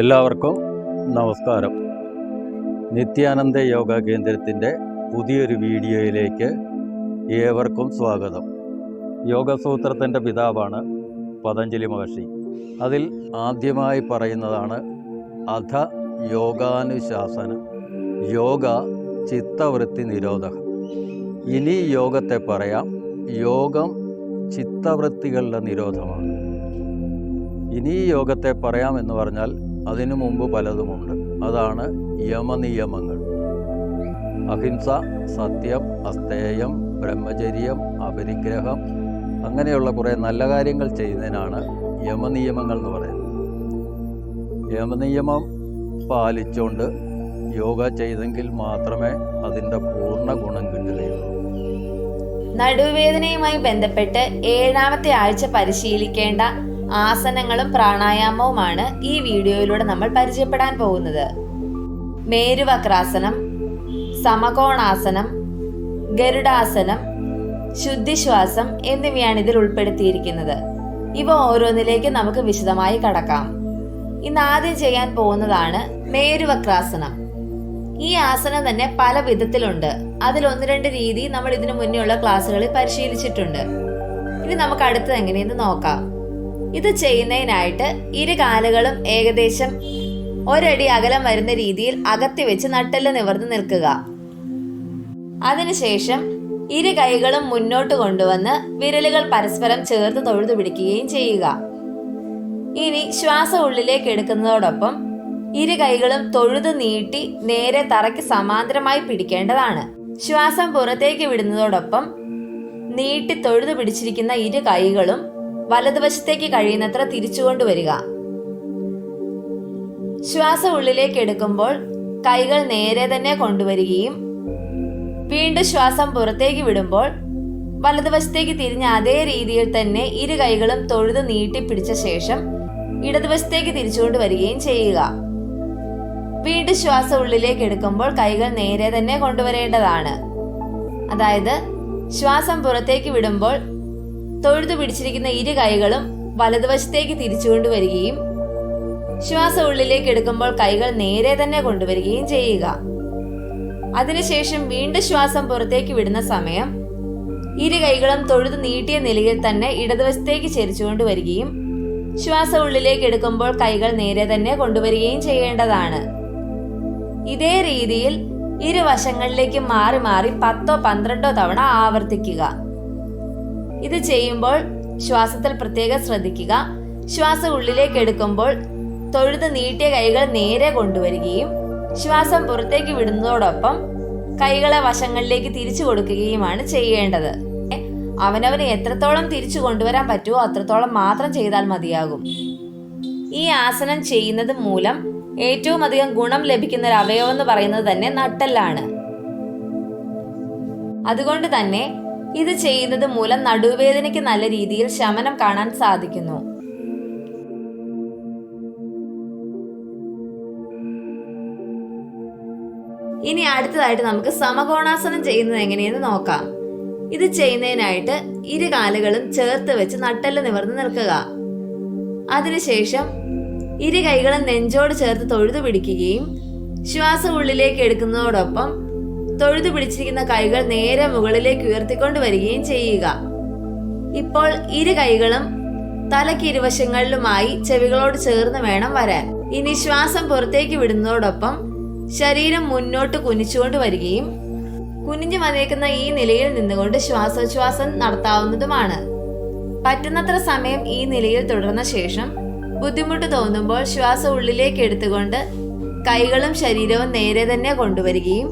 എല്ലാവർക്കും നമസ്കാരം. നിത്യാനന്ദ യോഗ കേന്ദ്രത്തിന്റെ പുതിയൊരു വീഡിയോയിലേക്ക് ഏവർക്കും സ്വാഗതം. യോഗസൂത്രത്തിന്റെ പിതാവാണ് പതഞ്ജലി മഹർഷി. അതിൽ ആദ്യമായി പറയുന്നതാണ് അധ യോഗാനുശാസനം. യോഗ ചിത്തവൃത്തി നിരോധകം. ഇനി യോഗത്തെ പറയാം. യോഗം ചിത്തവൃത്തികളുടെ നിരോധമാണ്. ഇനി യോഗത്തെ പറയാം എന്ന് പറഞ്ഞാൽ അതിനു മുമ്പ് പലതുമുണ്ട്. അതാണ് യമനിയമങ്ങൾ. അഹിംസ സത്യം അസ്തേയം ബ്രഹ്മചര്യം അപരിഗ്രഹം അങ്ങനെയുള്ള കുറേ നല്ല കാര്യങ്ങൾ ചെയ്യുന്നതിനാണ് യമനിയമങ്ങൾ എന്ന് പറയുന്നത്. യമനിയമം പാലിച്ചുകൊണ്ട് യോഗ ചെയ്തെങ്കിൽ മാത്രമേ അതിന്റെ പൂർണ ഗുണം കിട്ടുകയുള്ളൂ. നടുവേദനയുമായി ബന്ധപ്പെട്ട് ഏഴാമത്തെ ആഴ്ച പരിശീലിക്കേണ്ട ആസനങ്ങളും പ്രാണായാമവുമാണ് ഈ വീഡിയോയിലൂടെ നമ്മൾ പരിചയപ്പെടാൻ പോകുന്നത്. മേരുവക്രാസനം സമകോണാസനം ഗരുഡാസനം ശുദ്ധിശ്വാസം എന്നിവയാണ് ഇതിൽ ഉൾപ്പെടുത്തിയിരിക്കുന്നത്. ഇവ ഓരോന്നിലേക്ക് നമുക്ക് വിശദമായി കടക്കാം. ഇന്ന് ആദ്യം ചെയ്യാൻ പോകുന്നതാണ് മേരുവക്രാസനം. ഈ ആസനം തന്നെ പല വിധത്തിലുണ്ട്. അതിൽ ഒന്ന് രണ്ട് രീതി നമ്മൾ ഇതിനു മുന്നേയുള്ള ക്ലാസ്സുകളിൽ പരിശീലിച്ചിട്ടുണ്ട്. ഇനി നമുക്ക് അടുത്തത് എങ്ങനെയെന്ന് നോക്കാം. ഇത് ചെയ്യുന്നതിനായിട്ട് ഇരു കാലുകളും ഏകദേശം ഒരടി അകലം വരുന്ന രീതിയിൽ അകത്തി വെച്ച് നട്ടെല്ല് നിവർന്ന് നിൽക്കുക. അതിനുശേഷം ഇരു കൈകളും മുന്നോട്ട് കൊണ്ടുവന്ന് വിരലുകൾ പരസ്പരം ചേർത്ത് തൊഴുതു പിടിക്കുകയും ചെയ്യുക. ഇനി ശ്വാസം ഉള്ളിലേക്ക് എടുക്കുന്നതോടൊപ്പം ഇരു കൈകളും തൊഴുത് നീട്ടി നേരെ തറയ്ക്ക് സമാന്തരമായി പിടിക്കേണ്ടതാണ്. ശ്വാസം പുറത്തേക്ക് വിടുന്നതോടൊപ്പം നീട്ടി തൊഴുതു പിടിച്ചിരിക്കുന്ന ഇരു കൈകളും വലതുവശത്തേക്ക് കഴിയുന്നത്ര തിരിച്ചുകൊണ്ടുവരിക ശ്വാസം ഉള്ളിലേക്ക് എടുക്കുമ്പോൾ കൈകൾ നേരെ തന്നെ കൊണ്ടുവരികയും വീണ്ടും ശ്വാസം പുറത്തേക്ക് വിടുമ്പോൾ വലതുവശത്തേക്ക് തിരിഞ്ഞ അതേ രീതിയിൽ തന്നെ ഇരു കൈകളും തൊഴുത് നീട്ടിപ്പിടിച്ച ശേഷം ഇടതുവശത്തേക്ക് തിരിച്ചുകൊണ്ട് വരികയും ചെയ്യുക. വീണ്ടും ശ്വാസം ഉള്ളിലേക്ക് എടുക്കുമ്പോൾ കൈകൾ നേരെ തന്നെ കൊണ്ടുവരേണ്ടതാണ്. അതായത് ശ്വാസം പുറത്തേക്ക് വിടുമ്പോൾ തൊഴുതു പിടിച്ചിരിക്കുന്ന ഇരു കൈകളും വലതുവശത്തേക്ക് തിരിച്ചുകൊണ്ട് വരികയും ശ്വാസം ഉള്ളിലേക്ക് എടുക്കുമ്പോൾ കൈകൾ നേരെ തന്നെ കൊണ്ടുവരികയും ചെയ്യുക. അതിനുശേഷം വീണ്ടും ശ്വാസം പുറത്തേക്ക് വിടുന്ന സമയം ഇരു കൈകളും തൊഴുതു നീട്ടിയ നിലയിൽ തന്നെ ഇടതുവശത്തേക്ക് ചരിച്ചുകൊണ്ട് വരികയും ശ്വാസം ഉള്ളിലേക്ക് എടുക്കുമ്പോൾ കൈകൾ നേരെ തന്നെ കൊണ്ടുവരികയും ചെയ്യേണ്ടതാണ്. ഇതേ രീതിയിൽ ഇരുവശങ്ങളിലേക്ക് മാറി മാറി പത്തോ പന്ത്രണ്ടോ തവണ ആവർത്തിക്കുക. ഇത് ചെയ്യുമ്പോൾ ശ്വാസത്തിൽ പ്രത്യേകം ശ്രദ്ധിക്കുക. ശ്വാസം ഉള്ളിലേക്ക് എടുക്കുമ്പോൾ തൊഴുത് നീട്ടിയ കൈകൾ നേരെ കൊണ്ടുവരികയും ശ്വാസം പുറത്തേക്ക് വിടുന്നതോടൊപ്പം കൈകളെ വശങ്ങളിലേക്ക് തിരിച്ചു കൊടുക്കുകയുമാണ് ചെയ്യേണ്ടത്. അവനവന് എത്രത്തോളം തിരിച്ചു കൊണ്ടുവരാൻ പറ്റുമോ അത്രത്തോളം മാത്രം ചെയ്താൽ മതിയാകും. ഈ ആസനം ചെയ്യുന്നത് മൂലം ഏറ്റവും അധികം ഗുണം ലഭിക്കുന്ന ഒരു അവയവം എന്ന് പറയുന്നത് തന്നെ നട്ടെല്ലാണ്. അതുകൊണ്ട് തന്നെ ഇത് ചെയ്യുന്നത് മൂലം നടുവേദനയ്ക്ക് നല്ല രീതിയിൽ ശമനം കാണാൻ സാധിക്കുന്നു. ഇനി അടുത്തതായിട്ട് നമുക്ക് സമകോണാസനം ചെയ്യുന്നത് എങ്ങനെയെന്ന് നോക്കാം. ഇത് ചെയ്യുന്നതിനായിട്ട് ഇരു കാലുകളും ചേർത്ത് വെച്ച് നട്ടെല്ല് നിവർന്ന് നിൽക്കുക. അതിനുശേഷം ഇരു കൈകളും നെഞ്ചോട് ചേർത്ത് തൊഴുതു പിടിക്കുകയും ശ്വാസം ഉള്ളിലേക്ക് എടുക്കുന്നതോടൊപ്പം തൊഴുതു പിടിച്ചിരിക്കുന്ന കൈകൾ നേരെ മുകളിലേക്ക് ഉയർത്തിക്കൊണ്ട് വരികയും ചെയ്യുക. ഇപ്പോൾ ഇരു കൈകളും തലയ്ക്ക് ഇരുവശങ്ങളിലുമായി ചെവികളോട് ചേർന്ന് വേണം വരാൻ. ഇനി ശ്വാസം പുറത്തേക്ക് വിടുന്നതോടൊപ്പം ശരീരം മുന്നോട്ട് കുനിച്ചുകൊണ്ട് വരികയും കുനിഞ്ഞു വന്നേക്കുന്ന ഈ നിലയിൽ നിന്നുകൊണ്ട് ശ്വാസോച്ഛ്വാസം നടത്താവുന്നതുമാണ്. പറ്റുന്നത്ര സമയം ഈ നിലയിൽ തുടർന്ന ശേഷം ബുദ്ധിമുട്ട് തോന്നുമ്പോൾ ശ്വാസം ഉള്ളിലേക്ക് എടുത്തുകൊണ്ട് കൈകളും ശരീരവും നേരെ തന്നെ കൊണ്ടുവരികയും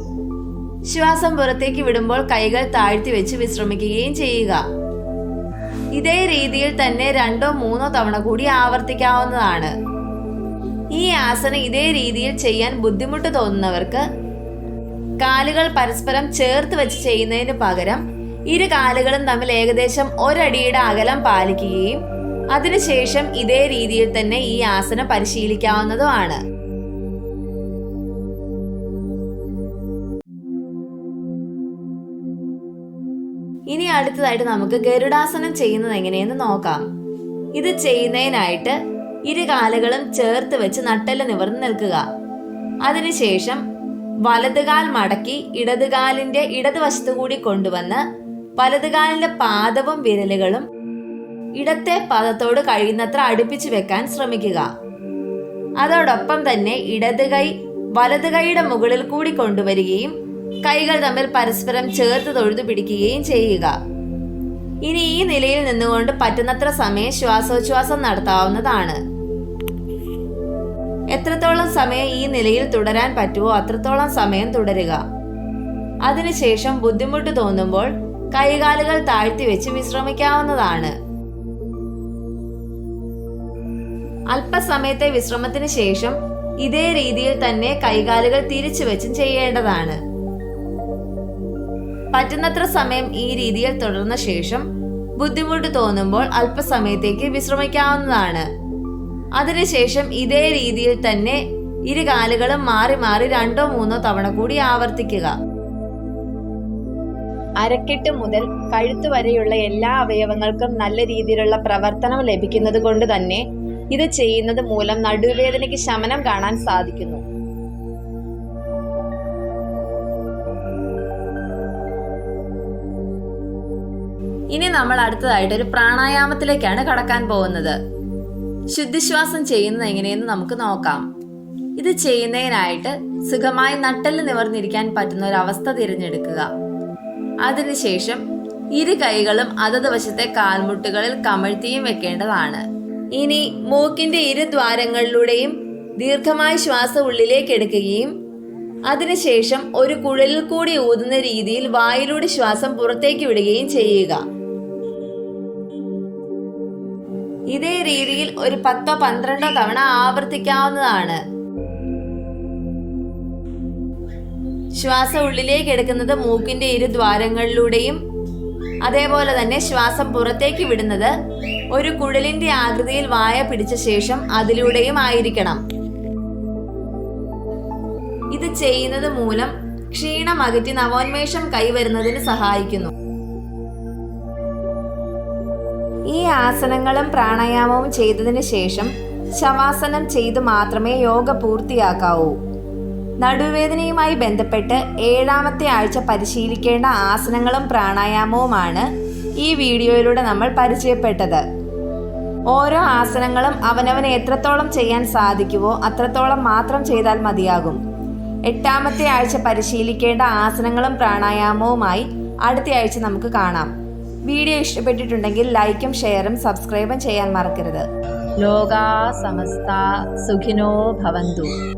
ശ്വാസം പുറത്തേക്ക് വിടുമ്പോൾ കൈകൾ താഴ്ത്തി വെച്ച് വിശ്രമിക്കുകയും ചെയ്യുക. ഇതേ രീതിയിൽ തന്നെ രണ്ടോ മൂന്നോ തവണ കൂടി ആവർത്തിക്കാവുന്നതാണ്. ഈ ആസനം ഇതേ രീതിയിൽ ചെയ്യാൻ ബുദ്ധിമുട്ട് തോന്നുന്നവർക്ക് കാലുകൾ പരസ്പരം ചേർത്ത് വെച്ച് ചെയ്യുന്നതിന് പകരം ഇരു കാലുകളും തമ്മിൽ ഏകദേശം ഒരടിയുടെ അകലം പാലിക്കുകയും അതിനുശേഷം ഇതേ രീതിയിൽ തന്നെ ഈ ആസനം പരിശീലിക്കാവുന്നതുമാണ്. അടുത്തതായിട്ട് നമുക്ക് ഗരുഡാസനം ചെയ്യുന്നത് എങ്ങനെയെന്ന് നോക്കാം. ഇത് ചെയ്യുന്നതിനായിട്ട് ഇരു കാലുകളും ചേർത്ത് വെച്ച് നട്ടെല്ല് നിവർന്ന് നിൽക്കുക. അതിനുശേഷം വലതുകാൽ മടക്കി ഇടതുകാലിന്റെ ഇടതുവശത്തു കൂടി കൊണ്ടുവന്ന് വലതുകാലിന്റെ പാദവും വിരലുകളും ഇടത്തെ പാദത്തോട് കഴിയുന്നത്ര അടുപ്പിച്ചു വെക്കാൻ ശ്രമിക്കുക. അതോടൊപ്പം തന്നെ ഇടത് കൈ വലത് കൈയുടെ മുകളിൽ കൂടി കൊണ്ടുവരികയും കൈകൾ തമ്മിൽ പരസ്പരം ചേർത്ത് തൊഴുതു പിടിക്കുകയും ചെയ്യുക. ഇനി ഈ നിലയിൽ നിന്നുകൊണ്ട് പറ്റുന്നത്ര സമയം ശ്വാസോച്ഛ്വാസം നടത്താവുന്നതാണ്. എത്രത്തോളം സമയം ഈ നിലയിൽ തുടരാൻ പറ്റുമോ അത്രത്തോളം സമയം തുടരുക. അതിനുശേഷം ബുദ്ധിമുട്ട് തോന്നുമ്പോൾ കൈകാലുകൾ താഴ്ത്തി വെച്ച് വിശ്രമിക്കാവുന്നതാണ്. അല്പസമയത്തെ വിശ്രമത്തിന് ശേഷം ഇതേ രീതിയിൽ തന്നെ കൈകാലുകൾ തിരിച്ചു വെച്ചും ചെയ്യേണ്ടതാണ്. പറ്റുന്നത്ര സമയം ഈ രീതിയിൽ തുടർന്ന ശേഷം ബുദ്ധിമുട്ട് തോന്നുമ്പോൾ അല്പസമയത്തേക്ക് വിശ്രമിക്കാവുന്നതാണ്. അതിനുശേഷം ഇതേ രീതിയിൽ തന്നെ ഇരു കാലുകളും മാറി മാറി രണ്ടോ മൂന്നോ തവണ കൂടി ആവർത്തിക്കുക. അരക്കെട്ട് മുതൽ കഴുത്ത് വരെയുള്ള എല്ലാ അവയവങ്ങൾക്കും നല്ല രീതിയിലുള്ള പ്രവർത്തനം ലഭിക്കുന്നത് കൊണ്ട് തന്നെ ഇത് ചെയ്യുന്നത് മൂലം നടുവേദനയ്ക്ക് ശമനം കാണാൻ സാധിക്കുന്നു. ഇനി നമ്മൾ അടുത്തതായിട്ട് ഒരു പ്രാണായാമത്തിലേക്കാണ് കടക്കാൻ പോകുന്നത്. ശുദ്ധിശ്വാസം ചെയ്യുന്നത് എങ്ങനെയെന്ന് നമുക്ക് നോക്കാം. ഇത് ചെയ്യുന്നതിനായിട്ട് സുഖമായി നട്ടൽ നിവർന്നിരിക്കാൻ പറ്റുന്ന ഒരു അവസ്ഥ തിരഞ്ഞെടുക്കുക. അതിനുശേഷം ഇരു കൈകളും അതത് വശത്തെ കാൽമുട്ടുകളിൽ കമഴ്ത്തിയും വെക്കേണ്ടതാണ്. ഇനി മൂക്കിന്റെ ഇരു ദ്വാരങ്ങളിലൂടെയും ദീർഘമായ ശ്വാസം ഉള്ളിലേക്ക് എടുക്കുകയും അതിനുശേഷം ഒരു കുഴലിൽ കൂടി ഊതുന്ന രീതിയിൽ വായിലൂടെ ശ്വാസം പുറത്തേക്ക് വിടുകയും ചെയ്യുക. ഇതേ രീതിയിൽ ഒരു പത്തോ പന്ത്രണ്ടോ തവണ ആവർത്തിക്കാവുന്നതാണ്. ശ്വാസം ഉള്ളിലേക്ക് എടുക്കുന്നത് മൂക്കിന്റെ ഇരു ദ്വാരങ്ങളിലൂടെയും അതേപോലെ തന്നെ ശ്വാസം പുറത്തേക്ക് വിടുന്നത് ഒരു കുഴലിന്റെ ആകൃതിയിൽ വായ പിടിച്ച ശേഷം അതിലൂടെയും ആയിരിക്കണം. ഇത് ചെയ്യുന്നത് മൂലം ക്ഷീണം അകറ്റി നവോന്മേഷം കൈവരുന്നതിന് സഹായിക്കുന്നു. ഈ ആസനങ്ങളും പ്രാണായാമവും ചെയ്തതിന് ശേഷം ശവാസനം ചെയ്ത് മാത്രമേ യോഗ പൂർത്തിയാക്കാവൂ. നടുവേദനയുമായി ബന്ധപ്പെട്ട് ഏഴാമത്തെ ആഴ്ച പരിശീലിക്കേണ്ട ആസനങ്ങളും പ്രാണായാമവുമാണ് ഈ വീഡിയോയിലൂടെ നമ്മൾ പരിചയപ്പെട്ടത്. ഓരോ ആസനങ്ങളും അവനവന് എത്രത്തോളം ചെയ്യാൻ സാധിക്കുവോ അത്രത്തോളം മാത്രം ചെയ്താൽ മതിയാകും. എട്ടാമത്തെ ആഴ്ച പരിശീലിക്കേണ്ട ആസനങ്ങളും പ്രാണായാമവുമായി അടുത്ത ആഴ്ച നമുക്ക് കാണാം. വീഡിയോ ഇഷ്ടപ്പെട്ടിട്ടുണ്ടെങ്കിൽ ലൈക്കും ഷെയറും സബ്സ്ക്രൈബും ചെയ്യാൻ മറക്കരുത്. ലോകാ സമസ്ത സുഖിനോ ഭവന്തു.